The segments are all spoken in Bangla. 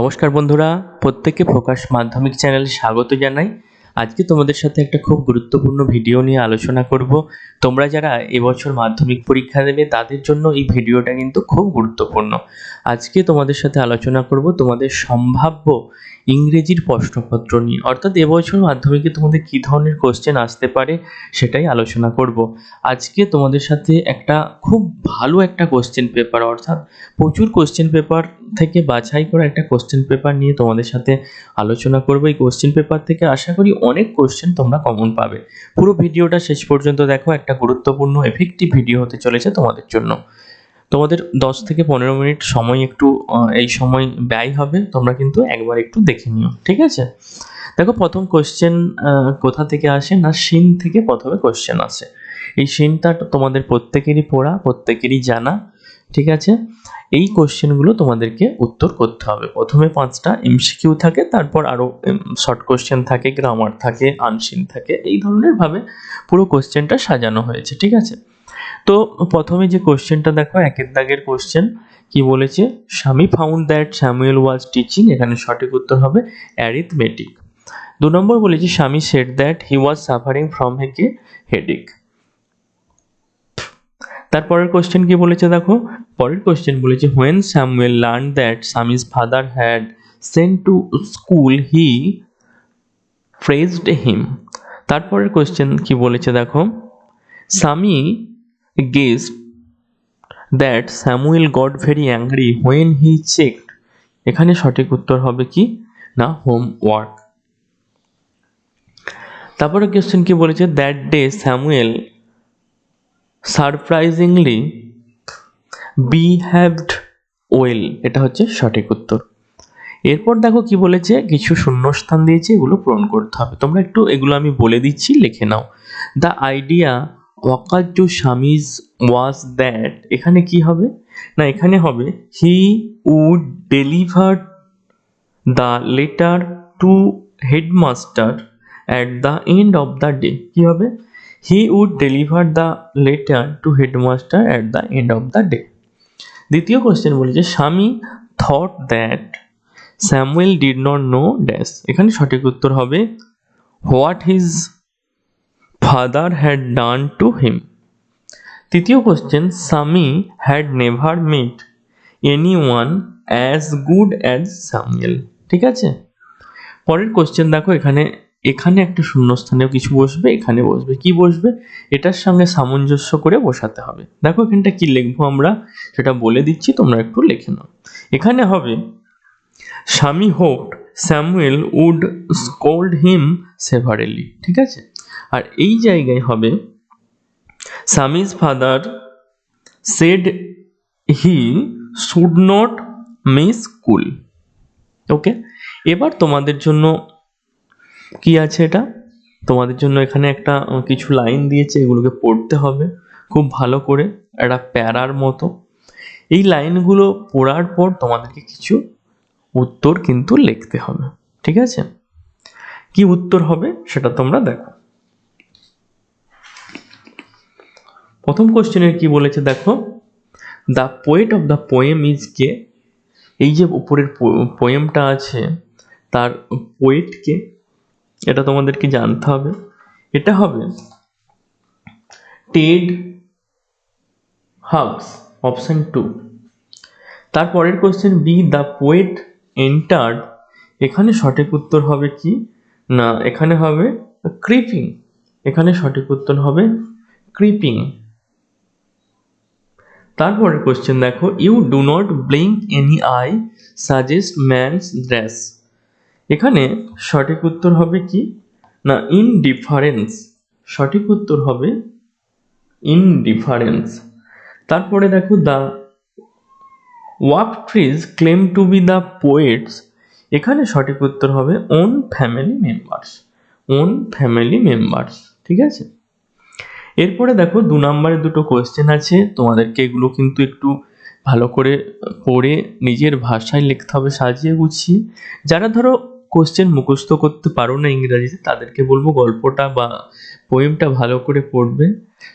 নমস্কার বন্ধুরা, প্রত্যেককে প্রকাশ মাধ্যমিক চ্যানেলে স্বাগত জানাই। আজকে তোমাদের সাথে একটা খুব গুরুত্বপূর্ণ ভিডিও নিয়ে আলোচনা করব। তোমরা যারা এবছর মাধ্যমিক পরীক্ষা দেবে, তাদের জন্য এই ভিডিওটা কিন্তু খুব গুরুত্বপূর্ণ। আজকে তোমাদের সাথে আলোচনা করব তোমাদের সম্ভাব্য ইংরেজির প্রশ্নপত্র নিয়ে। অর্থাৎ এবছর মাধ্যমিকে তোমাদের কী ধরনের কোশ্চেন আসতে পারে সেটাই আলোচনা করব। আজকে তোমাদের সাথে একটা খুব ভালো একটা কোশ্চেন পেপার অর্থাৎ প্রচুর কোশ্চেন পেপার থেকে বাছাই করা একটা কোশ্চেন পেপার নিয়ে তোমাদের সাথে আলোচনা করব। এই কোশ্চেন পেপার থেকে আশা করি অনেক কোশ্চেন তোমরা কমন পাবে। পুরো ভিডিওটা শেষ পর্যন্ত দেখো, একটা গুরুত্বপূর্ণ এফেক্টিভ ভিডিও হতে চলেছে তোমাদের জন্য। তোমাদের দশ থেকে পনেরো মিনিট সময় একটু এই সময় ব্যয় হবে, তোমরা কিন্তু একবার একটু দেখে নিও, ঠিক আছে? দেখো, প্রথম কোশ্চেন কোথা থেকে আসে না সিন থেকে প্রথমে কোশ্চেন আসে। এই সিনটা তোমাদের প্রত্যেকেরই পড়া, প্রত্যেকেরই জানা। ঠিক আছে? এই কোশ্চেনগুলো তোমাদেরকে উত্তর করতে হবে। প্রথমে পাঁচটা এমসিকিউ থাকে, তারপর আরও শর্ট কোশ্চেন থাকে গ্রামার থাকে আনসিন থাকে, এই ধরনের ভাবে পুরো কোশ্চেনটা সাজানো হয়েছে, ঠিক আছে? তো প্রথমে যে কোশ্চেনটা দেখো, একের দাগের কোশ্চেন কি বলেছে? Swami found that Samuel was teaching এখানে সঠিক উত্তর হবে অ্যারিথমেটিক দু নম্বর বলেছে, Swami said that he was suffering from হেকে headache তারপরের কোশ্চেন কি বলেছে দেখো? পরের কোশ্চেন বলেছে when Samuel learn that Swami's father had sent to school he phrased him তারপরের কোশ্চেন কি বলেছে দেখো? Swami guess that Samuel got very angry when he checked এখানে সঠিক উত্তর হবে কি? না হোম ওয়ার্ক তারপরে কোশ্চেন কি বলেছে? That day Samuel surprisingly behaved well, এটা হচ্ছে সঠিক উত্তর। এরপর দেখো কি বলেছে, কিছু শূন্যস্থান দিয়েছে, এগুলো পূরণ করতে হবে। তোমরা একটু এগুলো আমি বলে দিচ্ছি, লিখে নাও। The idea occur to Swami's was that এখানে কি হবে? না, এখানে হবে he would deliver the letter to headmaster at the end of the day কি হবে? He would deliver the letter to headmaster at the end of the day দ্বিতীয় কোশ্চেন বলেছে Swami thought that Samuel did not know dash এখানে সঠিক উত্তর হবে what his father had done to him তৃতীয় question Swami had never met anyone as good as Samuel ঠিক আছে? পরের কোশ্চেন দেখো, এখানে এখানে একটা শূন্যস্থানেও কিছু বসবে, এখানে বসবে। কি বসবে? এটার সঙ্গে সামঞ্জস্য করে বসাতে হবে। দেখো এখানটা কি লিখব আমরা? সেটা বলে দিচ্ছি, তোমরা একটু লিখে নাও। এখানে হবে, Swami hope Samuel would scold him severely. ঠিক আছে? আর এই জায়গায় হবে Swami's father said he should not miss school. Okay? এবার তোমাদের জন্য কি আছে এটা? তোমাদের জন্য এখানে একটা কিছু লাইন দিয়েছে, এগুলোকে পড়তে হবে। খুব ভালো করে, একটা প্যারার মতো। এই লাইনগুলো পড়ার পর তোমাদেরকে কিছু উত্তর কিন্তু লিখতে হবে, ঠিক আছে? কি উত্তর হবে সেটা তোমরা দেখো। প্রথম কোশ্চেনের কি বলেছে দেখো? The poet of the poem is কে? এই যে উপরের পোয়েমটা আছে, তার পোয়েটকে এটা তোমাদেরকে জানতে হবে। এটা হবে টেড হাগস অপশন টু তারপরের question B the poet entered এখানে সঠিক উত্তর হবে কি? না, এখানে হবে ক্রিপিং এখানে সঠিক উত্তর হবে ক্রিপিং তারপরের কোশ্চেন দেখো you do not blink any eye suggest man's dress এখানে সঠিক উত্তর হবে কি? না ইনডিফারেন্স সঠিক উত্তর হবে ইনডিফারেন্স তারপরে দেখো the walk trees claim to be the poet's এখানে সঠিক উত্তর হবে own family members own family members ঠিক আছে? এরপরে দেখো দু নম্বরে দুটো কোয়েশ্চেন আছে। তোমাদেরকে এগুলো কিন্তু একটু ভালো করে পড়ে নিজের ভাষায় লিখতে হবে, সাজিয়ে গুছিয়ে। যারা ধরো কোশ্চেন মুখস্থ করতে পারো না ইংরাজিতে, তাদেরকে বলব গল্পটা বা পোয়েমটা ভালো করে পড়বে।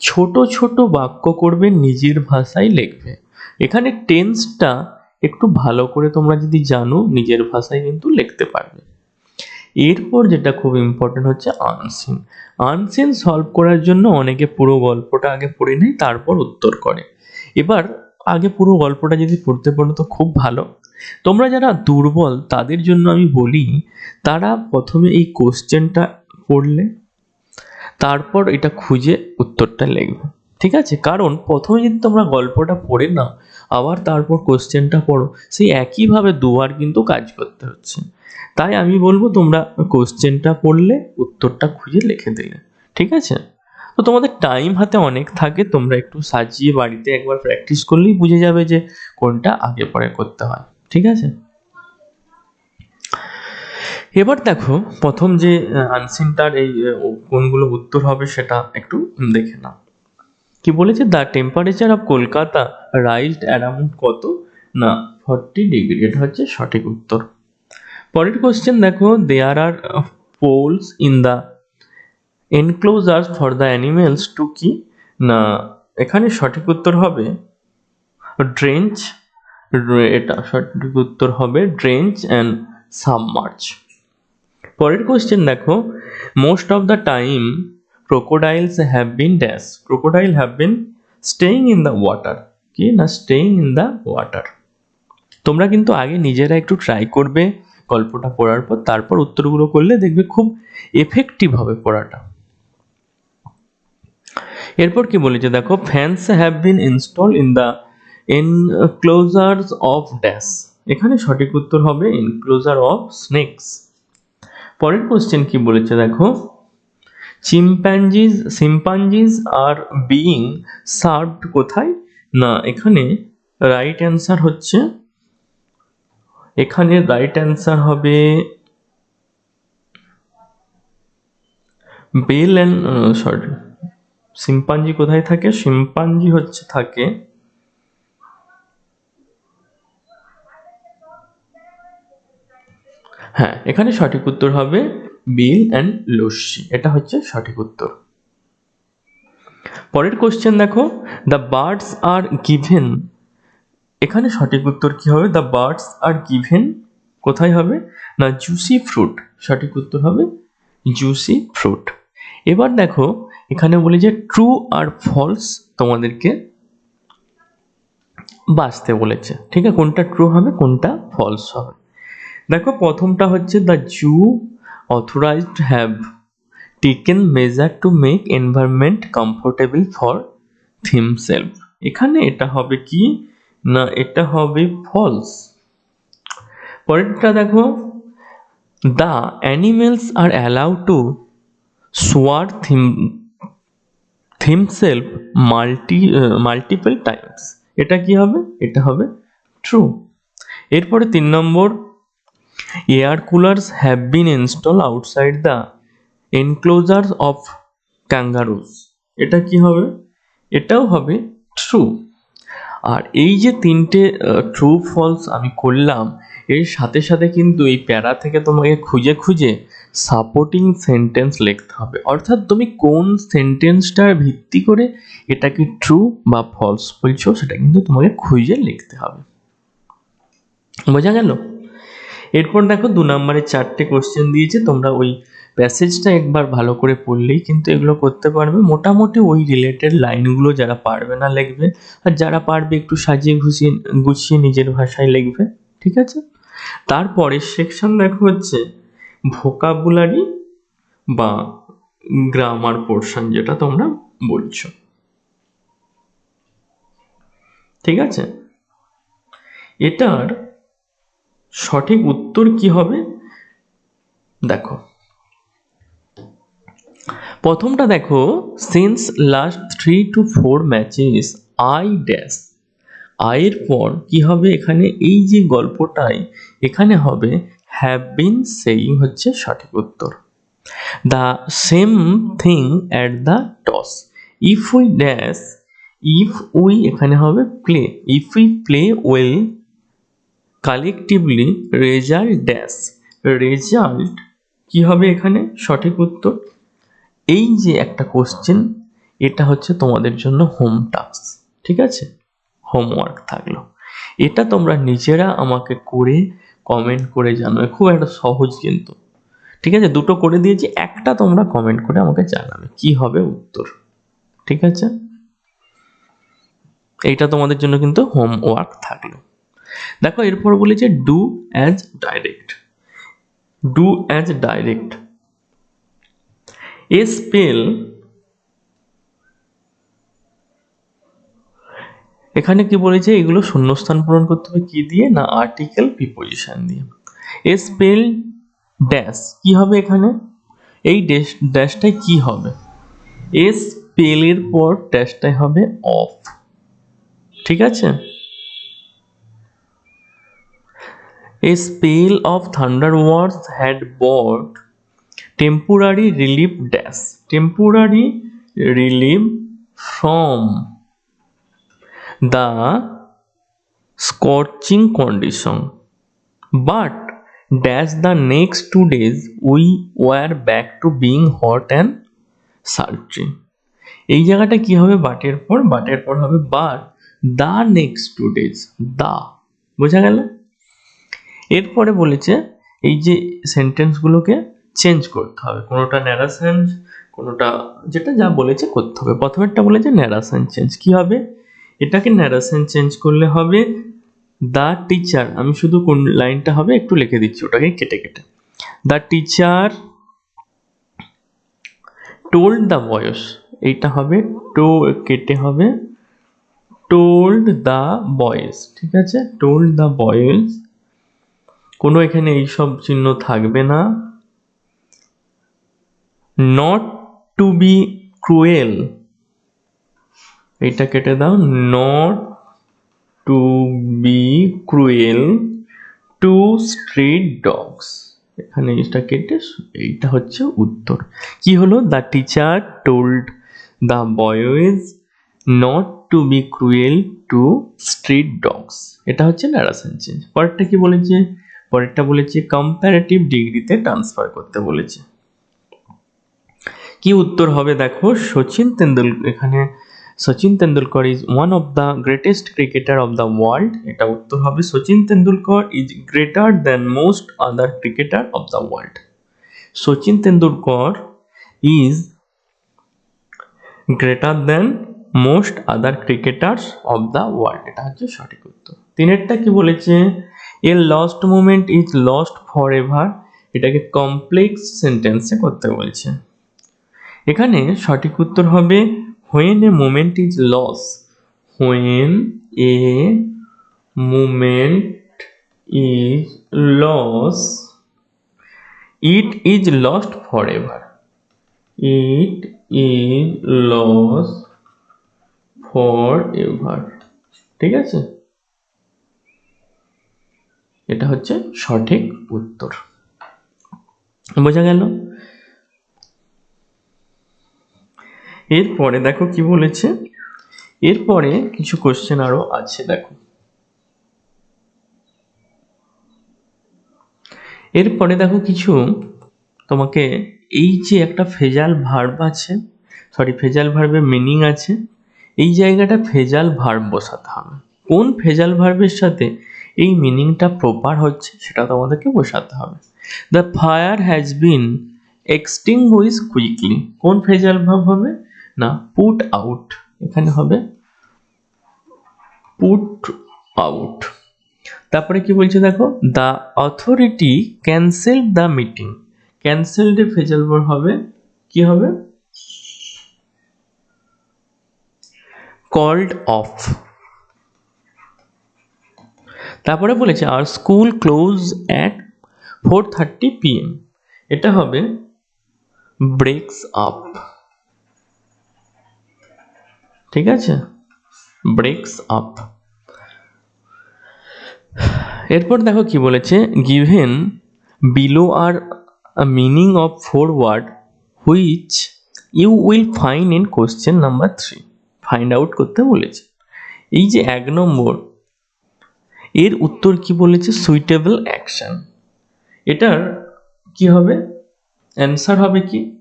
ছোট ছোট বাক্য করবে, নিজের ভাষায় লিখবে। এখানে টেন্সটা একটু ভালো করে তোমরা যদি জানো, নিজের ভাষায় কিন্তু লিখতে পারবে। এরপর যেটা খুব ইম্পর্টেন্ট হচ্ছে আনসিন আনসিন সলভ করার জন্য অনেকে পুরো গল্পটা আগে পড়ে নেয়, তারপর উত্তর করে। এবার আগে পুরো গল্পটা যদি পড়তে পারো তো খুব ভালো। তোমরা যারা দুর্বল, তাদের জন্য আমি বলি, তারা প্রথমে এই কোশ্চেনটা পড়লে, তারপর এটা খুঁজে উত্তরটা লিখবে। ঠিক আছে? কারণ প্রথমে যদি তোমরা গল্পটা পড়ে নাও, আবার তারপর কোশ্চেনটা পড়ো, সেই একইভাবে দুবার কিন্তু কাজ করতে হচ্ছে। তাই আমি বলব তোমরা কোশ্চেনটা পড়লে, উত্তরটা খুঁজে লিখে দিলে। ঠিক আছে? তো তোমাদের টাইম হাতে অনেক থাকে, তোমরা একটু সাজিয়ে বাড়িতে একবার প্র্যাকটিস করলেই বুঝে যাবে যে কোনটা আগে পরে করতে হয়, ঠিক আছে? এবার দেখো, প্রথম যে আনসিনটার এই কোনগুলো উত্তর হবে সেটা একটু দেখে নাও। কি বলেছে? The temperature of Kolkata raised around কত? না ফর্টি ডিগ্রি এটা হচ্ছে সঠিক উত্তর। পরের কোশ্চেন দেখো there are poles in the enclosures for the animals to কি না, এখানে সঠিক উত্তর হবে ড্রেঞ্চ এটা সঠিক উত্তর হবে ড্রেঞ্চ অ্যান্ড সাবমার্চ পরের কোয়েশ্চেন দেখো most of the time crocodiles have been dash crocodile have been staying in the water কি? না স্টেইং ইন দ্য ওয়াটার তোমরা কিন্তু আগে নিজেরা একটু ট্রাই করবে গল্পটা পড়ার পর, তারপর উত্তরগুলো করলে দেখবে খুব এফেক্টিভ হবে পড়াটা। এরপর কি বলেছে দেখো fans have been installed in the enclosures of dash এখানে সঠিক উত্তর হবে এনক্লোজার অফ স্নেকস পরের কোশ্চেন কি বলেছে দেখো চিম্প্যাঞ্জিজ সিম্পাঞ্জিজ আর বিইং সার্ভড কোথায়? না, এখানে রাইট অ্যান্সার হচ্ছে, এখানে রাইট অ্যান্সার হবে বেল অ্যান্ড সরি সিম্পাঞ্জি কোথায় থাকে? শিম্পাঞ্জি হচ্ছে থাকে হ্যাঁ এখানে সঠিক উত্তর হবে বিল অ্যান্ড লস্যি। এটা হচ্ছে সঠিক উত্তর। পরের কোশ্চেন দেখো। দ্য বার্ডস আর গিভেন এখানে সঠিক উত্তর কি হবে? দ্য বার্ডস আর গিভেন কোথায় হবে? না জুসি ফ্রুট সঠিক উত্তর হবে জুসি ফ্রুট এবার দেখো এখানে বলি যে ট্রু আর ফলস তোমাদেরকে বাঁচতে বলেছে। ঠিক আছে? কোনটা ট্রু হবে, কোনটা ফলস হবে। দেখো, প্রথমটা হচ্ছে the zoo authorised have taken measure to make environment comfortable for himself এখানে এটা হবে কি? না, এটা হবে ফলস পরেরটা দেখো the animals are allow to shower them themselves multi multiple times এটা কি হবে? এটা হবে ট্রু এরপরে তিন নম্বর air coolers have been install outside the enclosures of kangaroos এটা কি হবে? এটাও হবে ট্রু আর এই যে তিনটে ট্রু ফলস আমি করলাম, এর সাথে সাথে কিন্তু এই প্যারা থেকে তোমাকে খুঁজে খুঁজে সাপোর্টিং সেন্টেন্স লিখতে হবে। অর্থাৎ তুমি কোন সেন্টেন্সটার ভিত্তি করে এটাকে ট্রু বা ফলস বলছো, সেটা কিন্তু তোমাকে খুঁজে লিখতে হবে। বোঝা গেল? এরপর দেখো দু নম্বরে চারটে কোশ্চেন দিয়েছে, তোমরা ওই প্যাসেজটা একবার ভালো করে পড়লেই কিন্তু এগুলো করতে পারবে। মোটামুটি ওই রিলেটেড লাইনগুলো যারা পারবে না লিখবে, আর যারা পারবে একটু সাজিয়ে ঘুষিয়ে গুছিয়ে নিজের ভাষায় লিখবে, ঠিক আছে? তারপরের সেকশন দেখো হচ্ছে ভোকাবুলারি বা গ্রামার পোর্শন যেটা তোমরা বলছো। ঠিক আছে? এটার সঠিক উত্তর কি হবে? দেখো। প্রথমটা দেখো since last three two four matches I dash আয়ের পর কি হবে? এখানে এই যে গল্পটাই, এখানে হবে হ্যাভ বিন সেইং হচ্ছে সঠিক উত্তর। The same thing at the toss if we dash if we এখানে হবে play if we play well collectively result dash result কি হবে এখানে? সঠিক উত্তর। এই যে একটা কোশ্চেন এটা হচ্ছে তোমাদের জন্য হোম টাস্ক ঠিক আছে? হোমওয়ার্ক থাকল। এটা তোমরা নিজেরা আমাকে করে কমেন্ট করে জানাবে খুব একটা সহজ কিন্তু। ঠিক আছে? দুটো করে দিয়েছি, একটা তোমরা কমেন্ট করে আমাকে জানাবে। কি হবে উত্তর? ঠিক আছে? এইটা তোমাদের জন্য কিন্তু হোমওয়ার্ক থাকল। দেখো, এরপর বলেছে do as direct do as direct a spell এখানে কি বলেছে? এগুলো শূন্যস্থান পূরণ করতে হবে কি দিয়ে? না আর্টিকেল প্রিপোজিশন দিয়ে। এ স্পেল ড্যাশ কি হবে এখানে? এই ড্যাশ ড্যাশটাই কি হবে? এ স্পেলের পর ড্যাশটাই হবে অফ ঠিক আছে? A spell of thunder wars had brought temporary relief dash temporary relief from the scorching condition. But dash the next two days we were back to being hot and sultry. এই জায়গাটা কি হবে? বাটের পর বাটের পর হবে but the next two days the বোঝা গেল? এরপরে বলেছে এই যে সেন্টেন্সগুলোকে চেঞ্জ করতে হবে। কোনোটা ন্যারাসেন্স কোনোটা যেটা যা বলেছে করতে হবে। প্রথমেরটা বলেছে ন্যারাসেন চেঞ্জ কি হবে? এটাকে ন্যারাসেন চেঞ্জ করলে হবে দ্য টিচার আমি শুধু কোন লাইনটা হবে একটু লিখে দিচ্ছি ওটাকে কেটে কেটে। দ্য টিচার টোল্ড দ্য বয়স এইটা হবে টো কেটে হবে টোল্ড দ্য বয়েস ঠিক আছে? টোল্ড দ্য বয়েস কোনো এখানে এইসব চিহ্ন থাকবে না। নট টু বি ক্রুয়েল এইটা কেটে দাও। Not to be cruel to street dogs এখানে এইটা কেটে এইটা হচ্ছে উত্তর। কি হলো? The teacher told the boys not to be cruel to street dogs এটা হচ্ছে ন্যারাসন চেঞ্জ পরেরটা কি বলেছে? পরেরটা বলেছে কম্প্যারেটিভ ডিগ্রিতে ট্রান্সফার করতে বলেছে। কি উত্তর হবে? দেখো, সচিন তেন্ডুলকর, এখানে Sachin Tendulkar is one of the greatest cricketer of the world এটা উত্তর হবে Sachin Tendulkar is greater than most other cricketer of the world Sachin Tendulkar is greater than most other cricketers of the world এটা হচ্ছে সঠিক উত্তর। তিনেরটা কি বলেছে? A lost moment is lost for ever এটাকে কমপ্লেক্স সেন্টেন্সে করতে বলছে। এখানে সঠিক উত্তর হবে moment is loss when a moment is loss it is lost for ever it is loss for ever ঠিক আছে? এটা হচ্ছে সঠিক উত্তর। বোঝা গেল? এরপরে দেখো কি বলেছে? এরপরে কিছু কোশ্চেন আরও আছে, দেখো। এরপরে দেখো কিছু, তোমাকে এই যে একটা ফেজাল ভার্ব আছে সরি ফেজাল ভার্বের মিনিং আছে, এই জায়গাটা ফেজাল ভার্ব বসাতে হবে। কোন ফেজাল ভার্বের সাথে এই মিনিংটা প্রপার হচ্ছে, সেটা তোমাদেরকে বসাতে হবে। The fire has been extinguish quickly কোন ফেজাল ভার্ব হবে? না পুট আউট এখানে হবে পুট আউট তারপরে কি বলছে দেখো? The authority cancel the meeting cancelled phrasal হবে, কি হবে? কল্ড অফ তারপরে বলেছে our school close at four thirty PM এটা হবে ব্রেকস আপ ঠিক আছে? ব্রেকস আপ এরপর দেখো কি বলেছে given below are meaning of four word which you will fine in question number three find out করতে বলেছে। এই যে এক নম্বর, এর উত্তর কি বলেছে? সুইটেবল অ্যাকশন এটার কি হবে? অ্যান্সার হবে কি?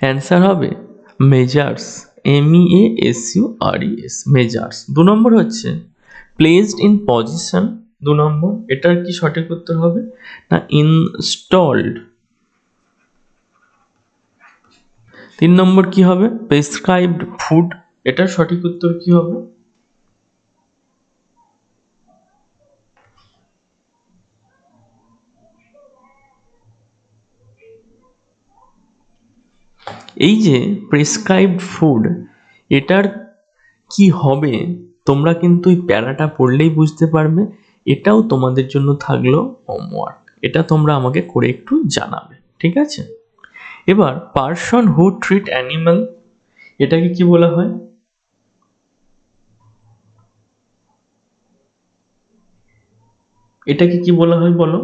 অ্যান্সার হবে measures M E A S U R E S measures দু নম্বর হচ্ছে প্লেসড ইন পজিশন দু নম্বর, এটার কি সঠিক উত্তর হবে? না ইনস্টলড তিন নম্বর কি হবে? প্রেসক্রাইবড ফুড এটার সঠিক উত্তর কি হবে? এই যে প্রেসক্রাইবড ফুড এটার কি হবে? তোমরা কিন্তু এই প্যারাটা পড়লেই বুঝতে পারবে। এটাও তোমাদের জন্য থাকল হোমওয়ার্ক এটা তোমরা আমাকে করে একটু জানাবে, ঠিক আছে? এবার পার্সন হু ট্রিট অ্যানিমাল এটাকে কি বলা হয়? এটাকে কি বলা হয় বলো?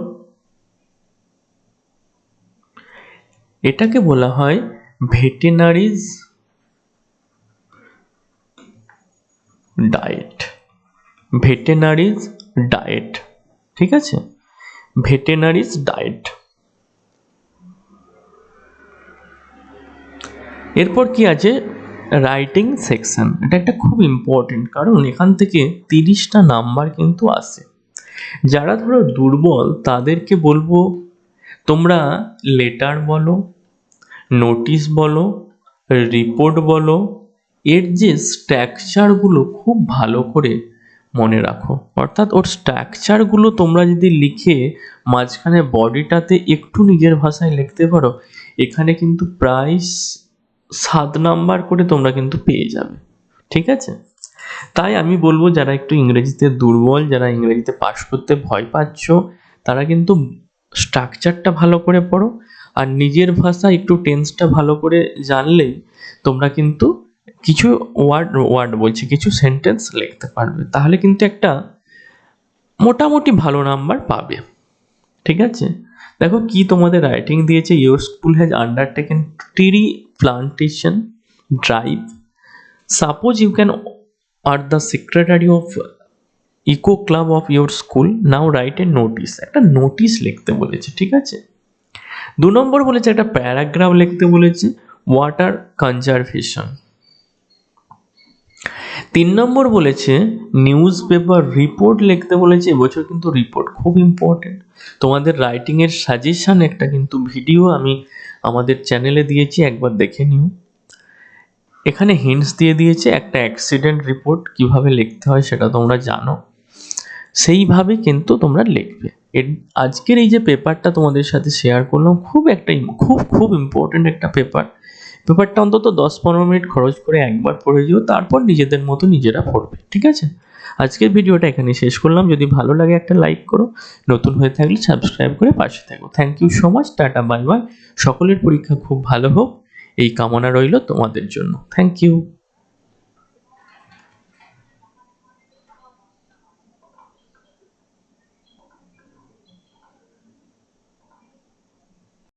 এটাকে বলা হয় ভেটেনারিজ ডায়েট। ভেটেনারিজ ডায়েট, ঠিক আছে? Veterinaries diet. এরপর কি আছে? Writing section. এটা একটা খুব ইম্পর্টেন্ট কারণ এখান থেকে তিরিশটা নাম্বার কিন্তু আসে। যারা ধরো দুর্বল, তাদেরকে বলব, তোমরা লেটার বলো নোটিশ বলো, রিপোর্ট বলো, এর যে স্ট্রাকচারগুলো খুব ভালো করে মনে রাখো। অর্থাৎ ওর স্ট্রাকচারগুলো তোমরা যদি লিখে মাঝখানে বডিটাতে একটু নিজের ভাষায় লিখতে পারো, এখানে কিন্তু প্রায় সাত নাম্বার করে তোমরা কিন্তু পেয়ে যাবে। ঠিক আছে? তাই আমি বলব, যারা একটু ইংরেজিতে দুর্বল, যারা ইংরেজিতে পাশ করতে ভয় পাচ্ছ, তারা কিন্তু স্ট্রাকচারটা ভালো করে পড়ো। আর নিজের ভাষা একটু টেন্সটা ভালো করে জানলেই তোমরা কিন্তু কিছু ওয়ার্ড ওয়ার্ড বলছি, কিছু সেন্টেন্স লিখতে পারবে। তাহলে কিন্তু একটা মোটামুটি ভালো নাম্বার পাবে। ঠিক আছে? দেখো কি তোমাদের রাইটিং দিয়েছে। Your school has undertaken tree plantation drive suppose you can are the secretary of eco club of your school now write a notice একটা নোটিশ লিখতে বলেছে। ঠিক আছে? দু নম্বর বলেছে, একটা প্যারাগ্রাফ লিখতে বলেছে ওয়াটার কনজারভেশন তিন নম্বর বলেছে নিউজ পেপার রিপোর্ট লিখতে বলেছে এবছর কিন্তু রিপোর্ট খুব ইম্পর্টেন্ট তোমাদের রাইটিংয়ের সাজেশন একটা কিন্তু ভিডিও আমি আমাদের চ্যানেলে দিয়েছি, একবার দেখে নিও। এখানে হিন্টস দিয়ে দিয়েছে, একটা অ্যাক্সিডেন্ট রিপোর্ট কীভাবে লিখতে হয় সেটা তোমরা জানো। সেইভাবে কিন্তু তোমরা লিখবে। আজকের এই যে পেপারটা তোমাদের সাথে শেয়ার করলাম, খুব একটা খুব খুব ইম্পর্টেন্ট একটা পেপার। পেপারটা অন্তত দশ পনেরো মিনিট খরচ করে একবার পড়ে যেও, তারপর নিজেদের মতো নিজেরা পড়বে, ঠিক আছে? আজকের ভিডিওটা এখানে শেষ করলাম। যদি ভালো লাগে একটা লাইক করো, নতুন হয়ে থাকলে সাবস্ক্রাইব করে পাশে থাকো। Thank you so much tata bye bye সকলের পরীক্ষা খুব ভালো হোক, এই কামনা রইল তোমাদের জন্য। Thank you